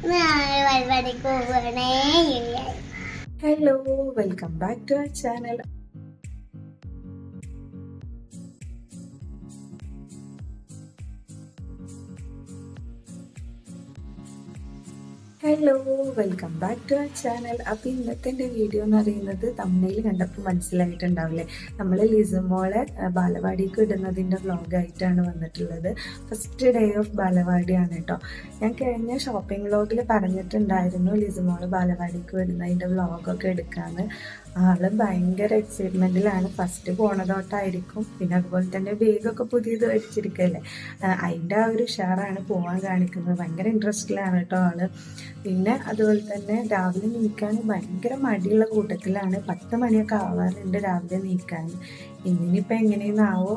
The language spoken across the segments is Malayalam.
പരിപാടിക്ക് പോകണേ hello welcome back to our channel hello welcome back to our channel അപ്പോൾ ഇന്നത്തെ എന്റെ വീഡിയോ എന്ന് പറയുന്നത് തമിഴിൽ കണ്ടപ്പോൾ മനസ്സിലായിട്ടുണ്ടാവില്ലേ? നമ്മൾ ലിസമോളെ ബാലവാടിക്ക് ഇടുന്നതിന്റെ വ്ളോഗായിട്ടാണ് വന്നിട്ടുള്ളത്. ഫസ്റ്റ് ഡേ ഓഫ് ബാലവാടിയാണ് കേട്ടോ. ഞാൻ കഴിഞ്ഞ ഷോപ്പിംഗ് വ്ളോഗിൽ പറഞ്ഞിട്ടുണ്ടായിരുന്നു ലിസമോൾ ബാലവാടിക്ക് വിടുന്നതിന്റെ വ്ളോഗൊക്കെ എടുക്കാമെന്ന് ആൾ ഭയങ്കര എക്സൈറ്റ്മെന്റിലാണ് ഫസ്റ്റ് പോണതോട്ടായിരിക്കും. പിന്നെ അതുപോലെ തന്നെ ബേഗൊക്കെ പുതിയത് മേടിച്ചിരിക്കല്ലേ? അതിന്റെ ആ ഒരു ഉഷാറാണ് പോകാൻ കാണിക്കുന്നത്. ഭയങ്കര ഇൻട്രസ്റ്റിലാണ് കേട്ടോ ആൾ. പിന്നെ അതുപോലെ തന്നെ രാവിലെ നീക്കാൻ ഭയങ്കര മടിയുള്ള കൂട്ടത്തിലാണ്. പത്ത് മണിയൊക്കെ ആവാറുണ്ട് രാവിലെ നീക്കാൻ. ഇന്നിനിപ്പോൾ എങ്ങനെയെന്നാവോ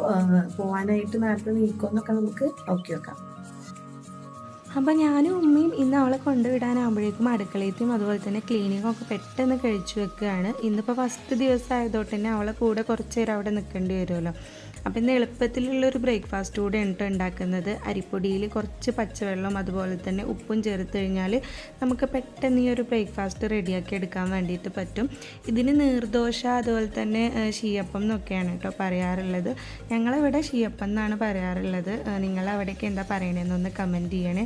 പോവാനായിട്ട് നേരത്തെ നീക്കുമെന്നൊക്കെ നമുക്ക് നോക്കി വെക്കാം. അപ്പോൾ ഞാനും ഉമ്മയും ഇന്ന് അവളെ കൊണ്ടുവിടാനാകുമ്പോഴേക്കും അടുക്കളയത്തെയും അതുപോലെ തന്നെ ക്ലീനിങ്ങും ഒക്കെ പെട്ടെന്ന് കഴിച്ചു വെക്കുകയാണ്. ഇന്നിപ്പോൾ ഫസ്റ്റ് ദിവസം ആയതുകൊണ്ട് തന്നെ അവളെ കൂടെ കുറച്ച് നേരം അവിടെ നിൽക്കേണ്ടി വരുമല്ലോ. അപ്പോൾ ഇന്ന് എളുപ്പത്തിലുള്ളൊരു ബ്രേക്ക്ഫാസ്റ്റ് കൂടെ ഉണ്ട് ഉണ്ടാക്കുന്നത്. അരിപ്പൊടിയിൽ കുറച്ച് പച്ചവെള്ളം അതുപോലെ തന്നെ ഉപ്പും ചേർത്ത് കഴിഞ്ഞാൽ നമുക്ക് പെട്ടെന്ന് ഈ ഒരു ബ്രേക്ക്ഫാസ്റ്റ് റെഡിയാക്കി എടുക്കാൻ വേണ്ടിയിട്ട് പറ്റും. ഇതിന് നീർദോശ അതുപോലെ തന്നെ ഷീയപ്പം എന്നൊക്കെയാണ് കേട്ടോ പറയാറുള്ളത്. ഞങ്ങളിവിടെ ഷീയപ്പം എന്നാണ് പറയാറുള്ളത്. നിങ്ങൾ നിങ്ങളവിടേക്ക് എന്താ പറയണതെന്നൊന്ന് കമന്റ് ചെയ്യണേ.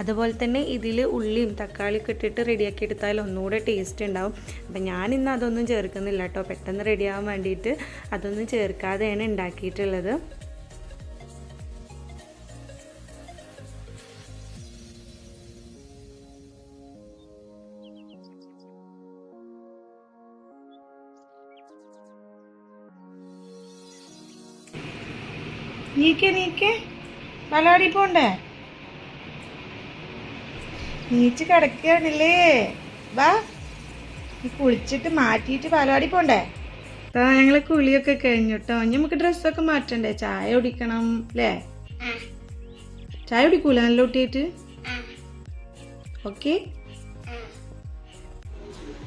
അതുപോലെ തന്നെ ഇതിൽ ഉള്ളിയും തക്കാളിയൊക്കെ ഇട്ടിട്ട് റെഡിയാക്കി എടുത്താൽ ഒന്നുകൂടെ ടേസ്റ്റ് ഉണ്ടാവും. അപ്പം ഞാൻ ഇന്ന് അതൊന്നും ചേർക്കുന്നില്ല കേട്ടോ. പെട്ടെന്ന് റെഡിയാവാൻ വേണ്ടിയിട്ട് അതൊന്നും ചേർക്കാതെയാണ് ഉണ്ടാക്കിയിട്ടുള്ളത്. നീക്കേ നീക്കേ. ബലാടി പോണ്ടേ? നീച്ച് കിടക്കുകയാണല്ലേ. വാ. നീ കുളിച്ചിട്ട് മാറ്റിയിട്ട് പാലാടി പോണ്ടേ. താ ഞങ്ങളെ കുളിയൊക്കെ കഴിഞ്ഞു കേട്ടോ ഇനി നമുക്ക് ഡ്രസ്സൊക്കെ മാറ്റണ്ടേ? ചായ കുടിക്കണം അല്ലേ? ചായ കുടിക്കൂല നല്ല കുട്ടിയായിട്ട് ഓക്കെ.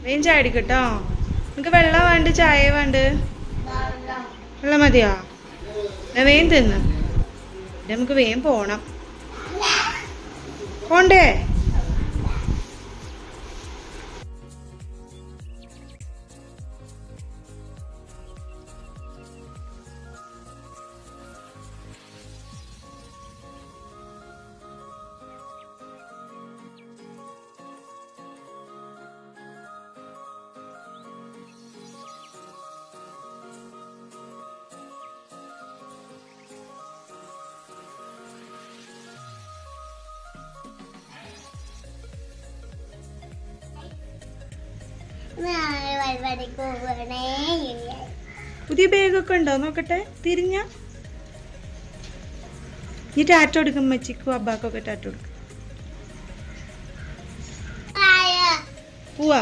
വേഗം ചായ കുടിക്കട്ടോ. നമുക്ക് വെള്ളം വേണ്ട ചായ വേണ്ട? വെള്ളം മതിയോ? എന്നാ വേഗം തിന്ന്. നമുക്ക് വേഗം പോണം. പോണ്ടേ? പുതിയ ബാഗൊക്കെ ഉണ്ടോ? നോക്കട്ടെ. തിരിഞ്ഞ. നീ ടാറ്റ കൊടുക്കും മച്ചിക്കും അബ്ബാക്കൊക്കെ ടാറ്റ കൊടുക്കും പോവാ.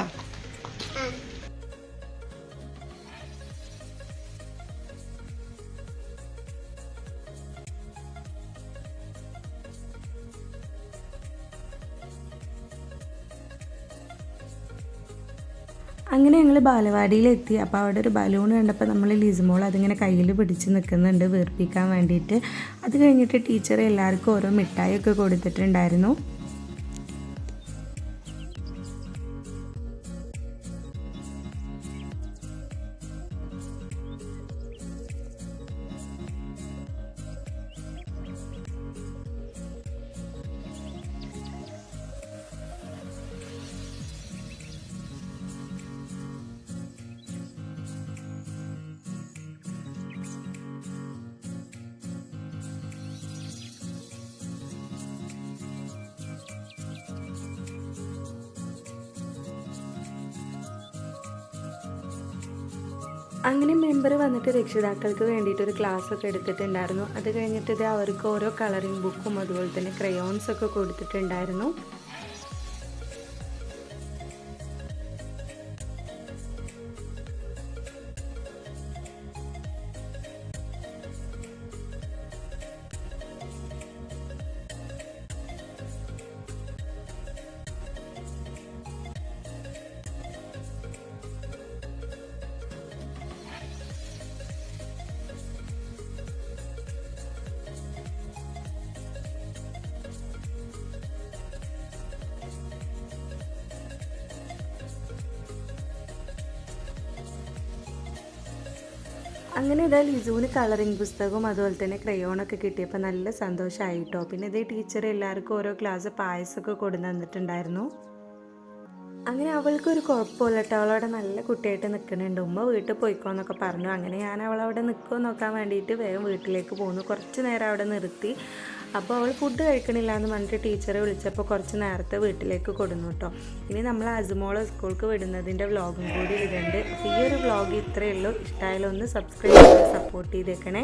അങ്ങനെ ഞങ്ങൾ ബാലവാടിയിലെത്തി. അപ്പോൾ അവിടെ ഒരു ബലൂൺ കണ്ടപ്പോൾ നമ്മൾ ലിസ്മോൾ അതിങ്ങനെ കയ്യിൽ പിടിച്ച് നിൽക്കുന്നുണ്ട് വീർപ്പിക്കാൻ വേണ്ടിയിട്ട്. അത് കഴിഞ്ഞിട്ട് ടീച്ചർ എല്ലാവർക്കും ഓരോ മിഠായിയൊക്കെ കൊടുത്തിട്ടുണ്ടായിരുന്നു. അങ്ങനെ മെമ്പർ വന്നിട്ട് രക്ഷിതാക്കൾക്ക് വേണ്ടിയിട്ട് ഒരു ക്ലാസ് ഒക്കെ എടുത്തിട്ടുണ്ടായിരുന്നു. അത് കഴിഞ്ഞിട്ട് അവർക്ക് ഓരോ കളറിംഗ് ബുക്കും അതുപോലെ തന്നെ ക്രയോൺസ് ഒക്കെ കൊടുത്തിട്ടുണ്ടായിരുന്നു. അങ്ങനെ ഇതാ ലിജുവിന് കളറിങ് പുസ്തകവും അതുപോലെ തന്നെ ക്രയോണൊക്കെ കിട്ടിയപ്പോൾ നല്ല സന്തോഷമായി കേട്ടോ പിന്നെ ഇതേ ടീച്ചർ എല്ലാവർക്കും ഓരോ ക്ലാസ് പായസമൊക്കെ കൊണ്ടു തന്നിട്ടുണ്ടായിരുന്നു. അങ്ങനെ അവൾക്കൊരു കുഴപ്പമില്ല കേട്ടോ അവളവിടെ നല്ല കുട്ടിയായിട്ട് നിൽക്കുന്നുണ്ട് ഉമ്മ വീട്ടിൽ പോയിക്കോന്നൊക്കെ പറഞ്ഞു. അങ്ങനെ ഞാൻ അവളവിടെ നിൽക്കുമോ നോക്കാൻ വേണ്ടിയിട്ട് വേഗം വീട്ടിലേക്ക് പോന്നു. കുറച്ച് നേരം അവിടെ നിർത്തി. അപ്പോൾ അവൾ ഫുഡ് കഴിക്കണില്ല എന്ന് പറഞ്ഞിട്ട് ടീച്ചറെ വിളിച്ചപ്പോൾ കുറച്ച് നേരത്തെ വീട്ടിലേക്ക് കൊടുന്നു കേട്ടോ. ഇനി നമ്മൾ അസുമോളെ സ്കൂൾക്ക് വിടുന്നതിന്റെ വ്ളോഗും കൂടി ഇടുന്നുണ്ട്. ഈ ഒരു വ്ളോഗ് ഇത്രയേ ഉള്ളൂ. ഇഷ്ടമായാലും ഒന്ന് സബ്സ്ക്രൈബ് ചെയ്ത് സപ്പോർട്ട് ചെയ്തേക്കണേ.